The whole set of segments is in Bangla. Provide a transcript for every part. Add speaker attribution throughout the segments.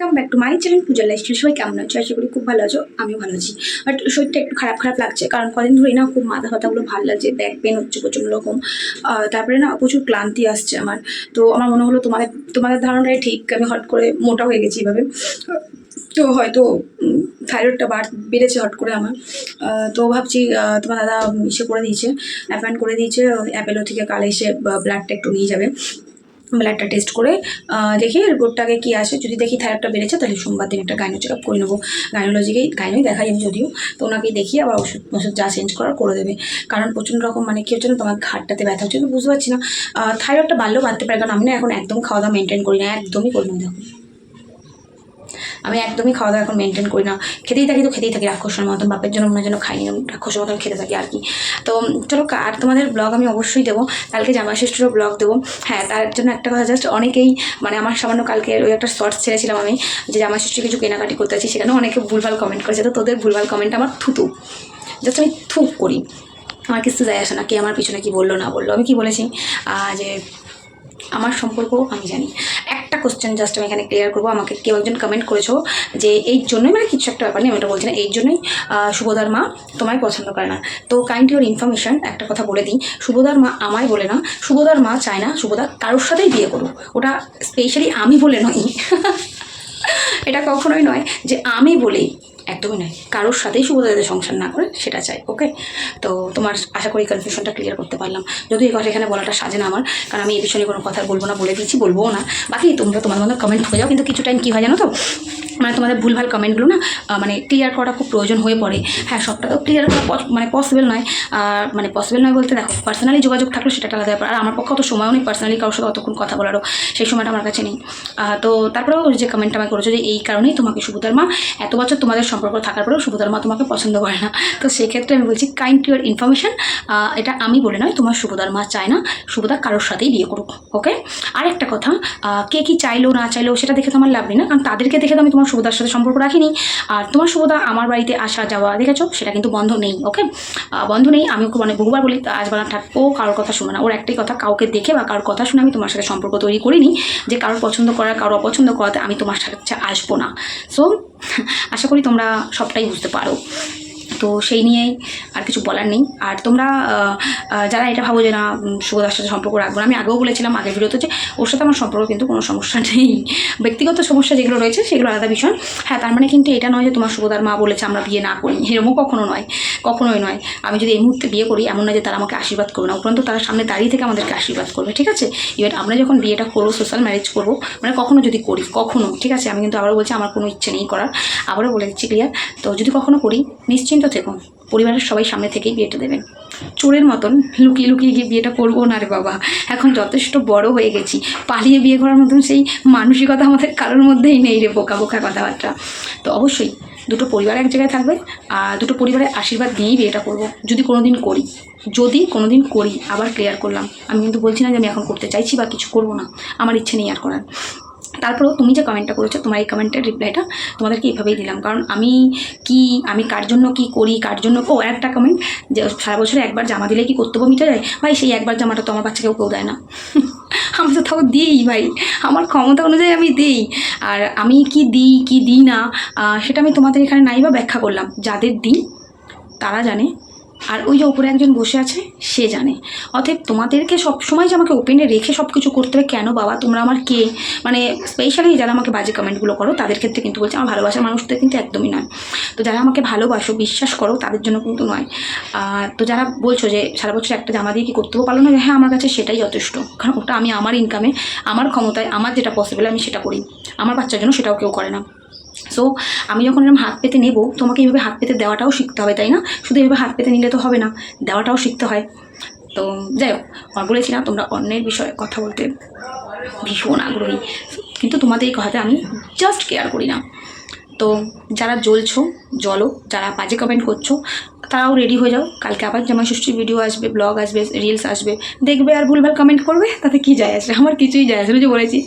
Speaker 1: Come back to my channel Puja lifestyle সবাই কেমন আছো? আশা করি খুব ভালো আছো, আমিও ভালো আছি। বাট শরীরটা একটু খারাপ খারাপ লাগছে, কারণ কদিন ধরেই না খুব মাথা ব্যথাগুলো ভালো লাগছে ব্যাক পেন হচ্ছে প্রচণ্ড রকম। তারপরে না প্রচুর ক্লান্তি আসছে আমার। তো আমার মনে হলো তোমাদের তোমাদের ধারণাটাই ঠিক, আমি হট করে মোটা হয়ে গেছি এভাবে। তো হয়তো থাইরয়েডটা বাড়, বেড়েছে হট করে আমার। তো ভাবছি তোমার দাদা ইসে করে দিয়েছে অ্যাপয়েন্ট করে দিয়েছে অ্যাপেলো থেকে কাল এসে ব্লাডটা একটু নিয়ে যাবে। ব্লাডটা টেস্ট করে দেখি রিপোর্টটাকে কী আসে। যদি দেখি থাইরয়েডটা বেড়েছে, তাহলে সোমবার দিন একটা গাইনো চেক আপ করে নেব। গাইনোলজিকেই গাইনোই দেখাই আমি যদিও। তো ওনাকেই দেখি আবার ওষুধ ওষুধ যা চেঞ্জ করার করে দেবে। কারণ প্রচণ্ড রকম মানে কী হচ্ছে না, তোমার ঘাটটাতে ব্যথা হচ্ছে। বুঝতে পারছি না। থাইরয়েডটা বাড়লেও বাড়তে পারে। কারণ আমি না এখন একদম খাওয়া দাওয়া মেনটেন করি না। একদমই করি না। দেখো। আমি একদমই খাওয়া দাওয়া এখন মেনটেন করি না। খেতেই থাকি তো খেতেই থাকি, রাক্ষসের মতন, বাপের জন্য মনে যেন খাইনি রাক্ষসের মতন খেতে থাকি আর কি। তো চলো, আর তোমাদের ব্লগ আমি অবশ্যই দেবো। কালকে জামা ষষ্ঠীরও ব্লগ দেবো। হ্যাঁ তার জন্য একটা কথা জাস্ট অনেকেই মানে আমার সামান্য কালকে ওই একটা শর্টস ছেড়েছিলাম আমি, যে জামা ষষ্ঠী কিছু কেনাকাটি করতে আছি সেখানেও অনেকে ভুলভাল কমেন্ট করেছে। তো তোদের ভুলভাল কমেন্ট আমার থুতু। জাস্ট আমি থুক করি। আমার কিছু যায় আসে না, কে আমার পিছনে কি বলল, না বলল। আমি কি বলেছি? যে আমার সম্পর্ক আমি জানি। কোশ্চেন জাস্ট আমি এখানে ক্লিয়ার করব। আমাকে কেউ একজন কমেন্ট করেছ যে এই জন্যই মানে কিছু একটা ব্যাপার নেই আমি ওটা বলছি না, এই জন্যই শুভদার মা তোমায় পছন্দ করে না। তো কাইন্ড ইউর ইনফরমেশান একটা কথা বলে দিই শুভদার মা আমায় বলে না শুভদার মা চায় না শুভদা কারোর সাথেই বিয়ে করুক। ওটা স্পেশালি আমি বলে নয় এটা কখনোই নয় যে আমি বলেই একদমই নয়। কারোর সাথেই শুভ যাতে সংসার না করে সেটা চাই ওকে তো তোমার আশা করি কনফিউশনটা ক্লিয়ার করতে পারলাম। যদি এই কথা এখানে বলাটা সাজে না আমার, কারণ আমি এই বিষয়ে কোনো কথা বলব না, বলে দিচ্ছি বলব না। বাকি তোমরা তোমাদের মধ্যে কমেন্ট হয়ে যাও, কিন্তু কিছু টাইম কী হয় জানো তো? মানে তোমাদের ভুলভাল কমেন্টগুলো না মানে ক্লিয়ার করাটা খুব প্রয়োজন হয়ে পড়ে। হ্যাঁ সবটা তো ক্লিয়ার করা মানে পসিবল নয়। আর মানে পসিবল নয় বলতে দেখো পার্সোনালি যোগাযোগ থাকলে সেটা আলাদা ব্যাপার। আর আমার পক্ষে অত সময়ও নেই পার্সোনালি কারোর সাথে অতক্ষণ কথা বলারও, সেই সময়টা আমার কাছে নেই। তো তারপরেও যে কমেন্টটা আমি করেছ যে এই কারণেই তোমাকে সুভদার মা, এত বছর তোমাদের সম্পর্ক থাকার পরেও সুভদার মা তোমাকে পছন্দ করে না। তো সেক্ষেত্রে আমি বলছি কাইন্ড টু ইয়ার ইনফরমেশন এটা আমি বলে নয়, তোমার সুভদার মা চায় না সুভদা কারোর সাথেই বিয়ে করুক ওকে আর একটা কথা কে কি চাইলো, না চাইলো, সেটা দেখে তোমার লাভ নেই না, কারণ তাদেরকে দেখে তো আমি তোমার সুভদার সাথে সম্পর্ক রাখিনি। আর তোমার সুভদা আমার বাড়িতে আসা যাওয়া, দেখেছ? সেটা কিন্তু বন্ধ নেই ওকে বন্ধ নেই আমি ওকে মানে বহুবার বলি, আজ বানা থাক, ও কারোর কথা শুনে না, ওর একটাই কথা, কাউকে দেখে বা কারোর কথা শুনে আমি তোমার সাথে সম্পর্ক তৈরি করিনি, যে কারোর পছন্দ করা কারোর অপছন্দ করাতে আমি তোমার সাথে আসব না। সো আশা করি তোমরা সবটাই বুঝতে পারো। তো সেই নিয়েই আর কিছু বলার নেই। আর তোমরা যারা এটা ভাবো যে না শুভদার সাথে সম্পর্ক রাখব না, আমি আগেও বলেছিলাম আগের ভিডিওতে যে ওর সাথে আমার সম্পর্ক কিন্তু কোনো সমস্যা নেই। ব্যক্তিগত সমস্যা যেগুলো রয়েছে সেগুলো আলাদা বিষয়। হ্যাঁ তার মানে কিন্তু এটা নয় যে তোমার শুভদার মা বলেছে আমরা বিয়ে না করি। এরকমও কখনো নয়, কখনোই নয়। আমি যদি এই মুহূর্তে বিয়ে করি, এমন নয় যে তারা আমাকে আশীর্বাদ করবে না। উপরন্তু তারা সামনে দাঁড়িয়ে থেকে আমাদেরকে আশীর্বাদ করবে, ঠিক আছে? ইভেন আমরা যখন বিয়েটা করব সোশ্যাল ম্যারেজ করব মানে কখনো যদি করি, কখনো, ঠিক আছে? আমি কিন্তু আবারও বলছি, আমার কোনো ইচ্ছে নেই করার। আবারও বলে দিচ্ছি ক্লিয়ার তো যদি কখনো করি, নিশ্চিন্ত থেকো। পরিবারের সবাই সামনে থেকেই বিয়েটা দেবেন চোরের মতন লুকিয়ে লুকিয়ে গিয়ে বিয়েটা করব না রে বাবা। এখন যথেষ্ট বড় হয়ে গেছি। পালিয়ে বিয়ে করার মতন সেই মানসিকতা আমাদের কারোর মধ্যেই নেই রে বোকা বোকা কথাবার্তা। তো অবশ্যই দুটো পরিবার এক জায়গায় থাকবে আর দুটো পরিবারের আশীর্বাদ দিয়েই বিয়েটা করব। যদি কোনো দিন করি, যদি কোনো দিন করি, আবার ক্লিয়ার করলাম। আমি কিন্তু বলছি না যে আমি এখন করতে চাইছি বা কিছু করব না। আমার ইচ্ছে নেই আর করার। তারপরেও তুমি যে কমেন্টটা করেছ, তোমার এই কমেন্টের রিপ্লাইটা তোমাদেরকে এইভাবেই দিলাম। কারণ আমি কি, আমি কার জন্য কি করি, কার জন্য, ও একটা কমেন্ট যে সারা বছরে একবার জামা দিলে কি কর্তব্য মিটে যায়? ভাই, সেই একবার জামাটা তো আমার বাচ্চাকেও কেউ দেয় না। আমি তো তাও দিই ভাই, আমার ক্ষমতা অনুযায়ী আমি দিই। আর আমি কি দিই কি দিই না সেটা আমি তোমাদের এখানে নাই বা ব্যাখ্যা করলাম। যাদের দিই তারা জানে আর ওই যে উপরে একজন বসে আছে, সে জানে। অতএব তোমাদেরকে সবসময় যে আমাকে ওপেনে রেখে সব কিছু করতে হবে, কেন বাবা? তোমরা আমার কে? মানে স্পেশালি যারা আমাকে বাজে কমেন্টগুলো করো, তাদের ক্ষেত্রে কিন্তু বলছে, আমার ভালোবাসার মানুষদের কিন্তু একদমই নয়। তো যারা আমাকে ভালোবাসো, বিশ্বাস করো, তাদের জন্য কিন্তু নয়। তো যারা বলছো যে সারা বছর একটা জামা দিয়ে কি কর্তব্য পালন হবে হ্যাঁ আমার কাছে সেটাই যথেষ্ট। কারণ ওটা আমি আমার ইনকামে আমার ক্ষমতায়, আমার যেটা পসিবল আমি সেটা করি। আমার বাচ্চার জন্য সেটাও কেউ করে না। সো আমি যখন এরকম হাত পেতে নেব, তোমাকে এইভাবে হাত পেতে দেওয়াটাও শিখতে হবে, তাই না? শুধু এইভাবে হাত পেতে নিলে তো হবে না, দেওয়াটাও শিখতে হয়। তো যাই হোক বলেছি না, তোমরা অন্যের বিষয়ে কথা বলতে ভীষণ আগ্রহী। কিন্তু তোমাদের এই কথাতে আমি জাস্ট কেয়ার করি না। তো যারা জ্বলছ জলো যারা বাজে কমেন্ট করছ তারাও রেডি হয়ে যাও। কালকে আবার জামাই ষষ্ঠীর ভিডিও আসবে ব্লগ আসবে রিলস আসবে। দেখবে আর ভুলভাল কমেন্ট করবে, তাতে কি যায় আসবে আমার কিছুই যায় আসবে যে বলেছি,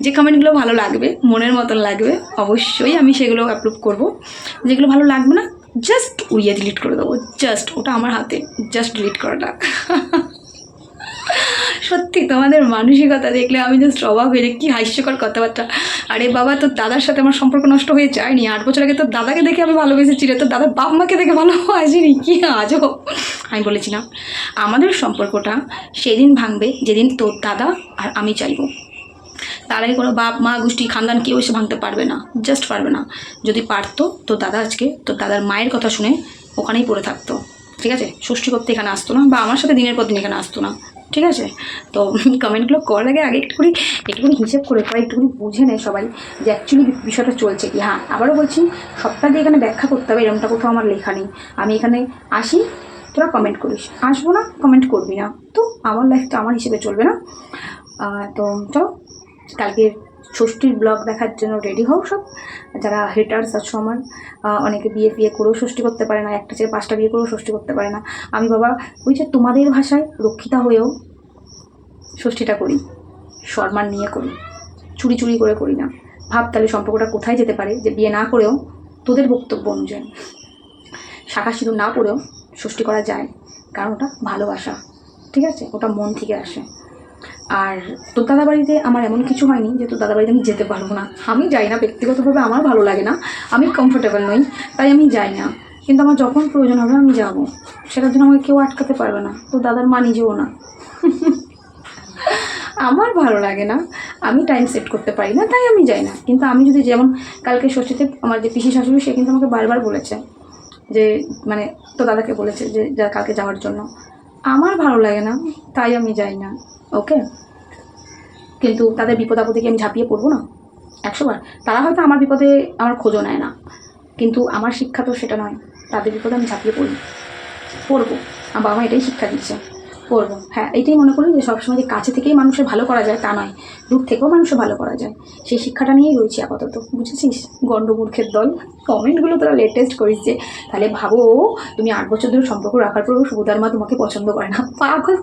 Speaker 1: যে কমেন্টগুলো ভালো লাগবে, মনের মতন লাগবে, অবশ্যই আমি সেগুলো অ্যাপ্রুভ করব। যেগুলো ভালো লাগবে না জাস্ট উড়িয়ে ডিলিট করে দেবো। জাস্ট ওটা আমার হাতে জাস্ট ডিলিট করাটা। সত্যি, তোমাদের মানসিকতা দেখলে আমি জাস্ট অবাক হয়ে যাই, কী হাস্যকর কথাবার্তা। আরে বাবা, তোর দাদার সাথে আমার সম্পর্ক নষ্ট হয়ে যায়নি। আট বছর আগে তোর দাদাকে দেখে আমি ভালোবেসেছি রে, তোর দাদার বাপ মাকে দেখে ভালোবাসিনি। কি আজও আমি বলেছিলাম, আমাদের সম্পর্কটা সেদিন ভাঙবে যেদিন তোর দাদা আর আমি চাইব। তার আগে কোনো বাপ, মা, গোষ্ঠী, খানদান কেউ এসে ভাঙতে পারবে না জাস্ট পারবে না। যদি পারতো তো দাদা আজকে তোর দাদার মায়ের কথা শুনে ওখানেই পড়ে থাকতো। ঠিক আছে? ষষ্ঠী করতে এখানে আসতো না বা আমার সাথে দিনের পর দিন এখানে আসতো না। ঠিক আছে? তো কমেন্টগুলো করার আগে আগে একটুখানি একটুখানি হিসেব করে পরে একটুখানি বুঝে নেয় সবাই যে অ্যাকচুয়ালি বিষয়টা চলছে কি। হ্যাঁ আবারও বলছি, সবটা দিয়ে এখানে ব্যাখ্যা করতে হবে, এরমটা কোথাও আমার লেখা নেই। আমি এখানে আসি, তোরা কমেন্ট করিস। আসব না কমেন্ট করবি না। তো আমার লাইফ তো আমার হিসেবে চলবে না। তো চলো কালকে ষষ্ঠীর ব্লগ দেখার জন্য রেডি হও সব। যারা হেটার্স আছো আমার অনেকে বিয়ে বিয়ে করেও ষষ্ঠী করতে পারে না, একটা ছেলে পাঁচটা বিয়ে করেও ষষ্ঠী করতে পারে না। আমি বাবা, ওই যে তোমাদের ভাষায় রক্ষিতা হয়েও ষষ্ঠীটা করি সম্মান নিয়ে করি, চুরি চুরি করে করি না। ভাব তাহলে সম্পর্কটা কোথায় যেতে পারে, যে বিয়ে না করেও তোদের বক্তব্য অনুযায়ী। শাখা সিঁদুর না পড়েও ষষ্ঠী করা যায়, কারণ ওটা ভালোবাসা, ঠিক আছে? ওটা মন থেকে আসে। আর তোর দাদা বাড়িতে আমার এমন কিছু হয়নি যে তোর দাদা বাড়িতে আমি যেতে পারব না। আমি যাই না, ব্যক্তিগতভাবে আমার ভালো লাগে না। আমি কমফোর্টেবল নই, তাই আমি যাই না। কিন্তু আমার যখন প্রয়োজন হবে আমি যাব। সেটার জন্য আমাকে কেউ আটকাতে পারবে না। তোর দাদার মা নিজেও না। আমার ভালো লাগে না। আমি টাইম সেট করতে পারি না, তাই আমি যাই না। কিন্তু আমি যদি যেমন কালকে ষষ্ঠীতে আমার যে পিসি শাশুড়ি, সে কিন্তু আমাকে বারবার বলেছে যে মানে তো দাদাকে বলেছে যে, যা কালকে যাওয়ার জন্য। আমার ভালো লাগে না, তাই আমি যাই না ওকে কিন্তু তাদের বিপদ আপদে কি আমি ঝাঁপিয়ে পড়ব না, একশোবার। তারা হয়তো আমার বিপদে আমার খোঁজও নেয় না, কিন্তু আমার শিক্ষা তো সেটা নয়, তাদের বিপদে আমি ঝাঁপিয়ে পড়ি, পড়ব। আমার বাবা মা এটাই শিক্ষা দিচ্ছে। পড়ব হ্যাঁ এটাই মনে করি যে সবসময় যে কাছে থেকেই মানুষের ভালো করা যায় তা নয়। দূর থেকেও মানুষের ভালো করা যায়। সেই শিক্ষাটা নিয়েই রয়েছি আপাতত। বুঝেছিস? গণ্ডমূর্খের দল। কমেন্টগুলো তোরা লেটেস্ট করিস যে, তাহলে ভাবো, তুমি আট বছর ধরে সম্পর্ক রাখার পরেও সুবিধার মা তোমাকে পছন্দ করে না। পাগল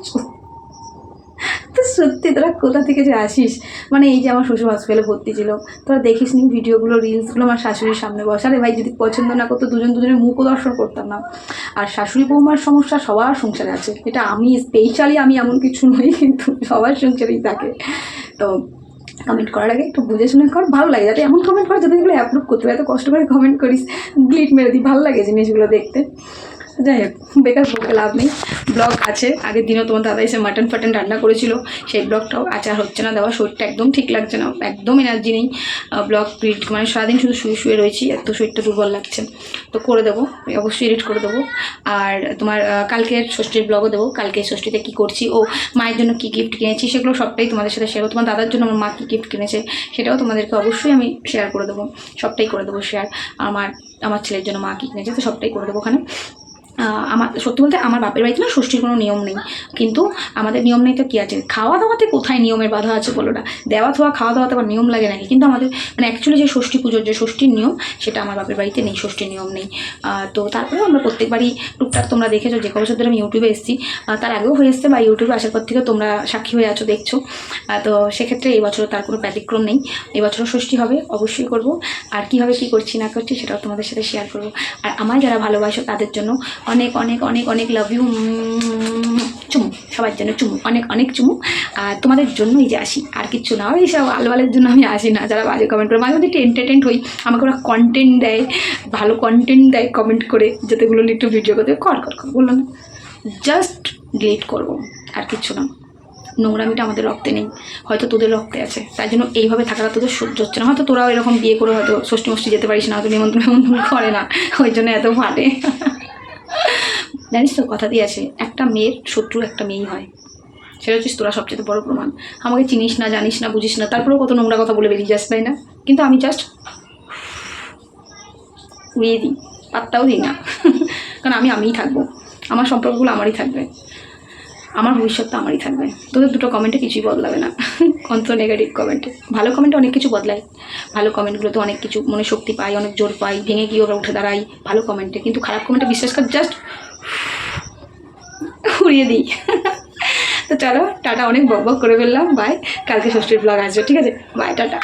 Speaker 1: তো সত্যি তোরা কোথা থেকে যে আসিস? মানে এই যে আমার শ্বশুর হসপিটালে ভর্তি ছিল। তোরা দেখিস নি ভিডিওগুলো রিলসগুলো আমার শাশুড়ির সামনে বসারে ভাই, যদি পছন্দ না করতো, দুজন দুজনের মুখও দর্শন করতাম না। আর শাশুড়ি বৌমার সমস্যা সবার সংসারে আছে। এটা আমি স্পেশালি আমি এমন কিছু নই, কিন্তু সবার সংসারেই থাকে। তো কমেন্ট করার আগে একটু বুঝে শুনে কর, ভালো লাগে। যাতে এমন কমেন্ট কর যাতে এগুলো অ্যাপ্রুভ করতে এত কষ্ট করে কমেন্ট করিস গ্লিট মেরে দিই। ভালো লাগে জিনিসগুলো দেখতে। যাই হোক বেকার বকে লাভ নেই। ব্লগ আছে আগের দিনও তোমার দাদা এসে মাটন ফাটন রান্না করেছিল সেই ব্লগটাও আচার হচ্ছে না দেওয়া শরীরটা একদম ঠিক লাগছে না একদম এনার্জি নেই। ব্লগ মানে সারাদিন শুধু শুয়ে শুয়ে রয়েছি এত শরীরটা দুর্বল লাগছে। তো করে দেবো অবশ্যই এডিট করে দেবো। আর তোমার আহ, কালকের ষষ্ঠীর ব্লগও দেবো কালকে ষষ্ঠীতে কী করছি ও মায়ের জন্য কী গিফট কিনেছি সেগুলো সবটাই তোমাদের সাথে শেয়ার তোমার দাদার জন্য আমার মা কী গিফট কিনেছে সেটাও তোমাদেরকে অবশ্যই আমি শেয়ার করে দেবো সবটাই করে দেবো শেয়ার আমার আমার ছেলের জন্য মা কী কিনেছে তো সবটাই করে দেবো ওখানে। আমার, সত্যি বলতে আমার বাপের বাড়িতে না ষষ্ঠীর কোনো নিয়ম নেই। কিন্তু আমাদের নিয়ম নেই তো কী আছে? খাওয়া দাওয়াতে কোথায় নিয়মের বাধা আছে বলো না? দেওয়া থোয়া খাওয়া দাওয়াতে আবার নিয়ম লাগে নাকি? কিন্তু আমাদের মানে অ্যাকচুয়ালি যে ষষ্ঠী পুজোর যে ষষ্ঠীর নিয়ম, সেটা আমার বাপের বাড়িতে নেই, ষষ্ঠীর নিয়ম নেই। তো তারপরেও আমরা প্রত্যেকবারই টুকটাক তোমরা দেখেছ, যে কবছর ধরে আমি ইউটিউবে এসেছি। তার আগেও হয়ে এসছে বা ইউটিউবে আসার পর থেকে তোমরা সাক্ষী হয়ে আছো, দেখছ। তো সেক্ষেত্রে এই বছর তার কোনো ব্যতিক্রম নেই। এবছরও ষষ্ঠী হবে, অবশ্যই করব। আর কীভাবে কী করছি, না করছি, সেটাও তোমাদের সাথে শেয়ার করব। আর আমার যারা ভালোবাসো, তাদের জন্য অনেক অনেক অনেক অনেক লাভ ইউ চুমু, সবার জন্য চুমু, অনেক অনেক চুমু। আর তোমাদের জন্যই যে আসি, আর কিচ্ছু না এইসব আলবালের জন্য আমি আসি না, যারা বাজে কমেন্ট করে, মাঝে মধ্যে একটু এন্টারটেন্ট হই, আমাকে ওরা কন্টেন্ট দেয়, ভালো কন্টেন্ট দেয় কমেন্ট করে যাতেগুলো একটু ভিডিও করতে, কর কর কর, বলল না। জাস্ট ডিলিট করব, আর কিচ্ছু না। নোংরামিটা আমাদের রক্তে নেই, হয়তো তোদের রক্তে আছে, তাই জন্য এইভাবে থাকাটা তোদের সহ্য হচ্ছে না, হয়তো তোরাও এরকম বিয়ে করে হয়তো ষষ্ঠী মষ্ঠী যেতে পারিস না, হয়তো নিমন্ত্রণ নিমন্ত্রণ করে না, ওই জন্য এত ফাটে জানিস তো কথা দিয়ে আছে, একটা মেয়ের শত্রু একটা মেয়েই হয়। সেটা হচ্ছে তোরা সবচেয়ে বড় প্রমাণ। আমাকে চিনিস না, জানিস না, বুঝিস না, তারপরেও কত নোংরা কথা বলে বেরিয়ে যাস, তাই না? কিন্তু আমি জাস্ট উড়িয়ে দিই, পাত্তাও দিই না। কারণ আমি, আমিই থাকব। আমার সম্পর্কগুলো আমারই থাকবে। আমার ভবিষ্যৎটা আমারই থাকবে। তোদের দুটো কমেন্টে কিছুই বদলাবে না। অন্ত নেগেটিভ কমেন্টে ভালো কমেন্টে অনেক কিছু বদলায়। ভালো কমেন্টগুলোতে অনেক কিছু মনে শক্তি পাই, অনেক জোর পাই, ভেঙে গিয়ে ওরা উঠে দাঁড়াই ভালো কমেন্টে কিন্তু খারাপ কমেন্টে বিশ্বাস কর জাস্ট উড়িয়ে দিই। তো চলো, টাটা, অনেক বক বক করে ফেললাম। বাই কালকে ষষ্ঠীর ব্লগ আসবে, ঠিক আছে? Bye tata.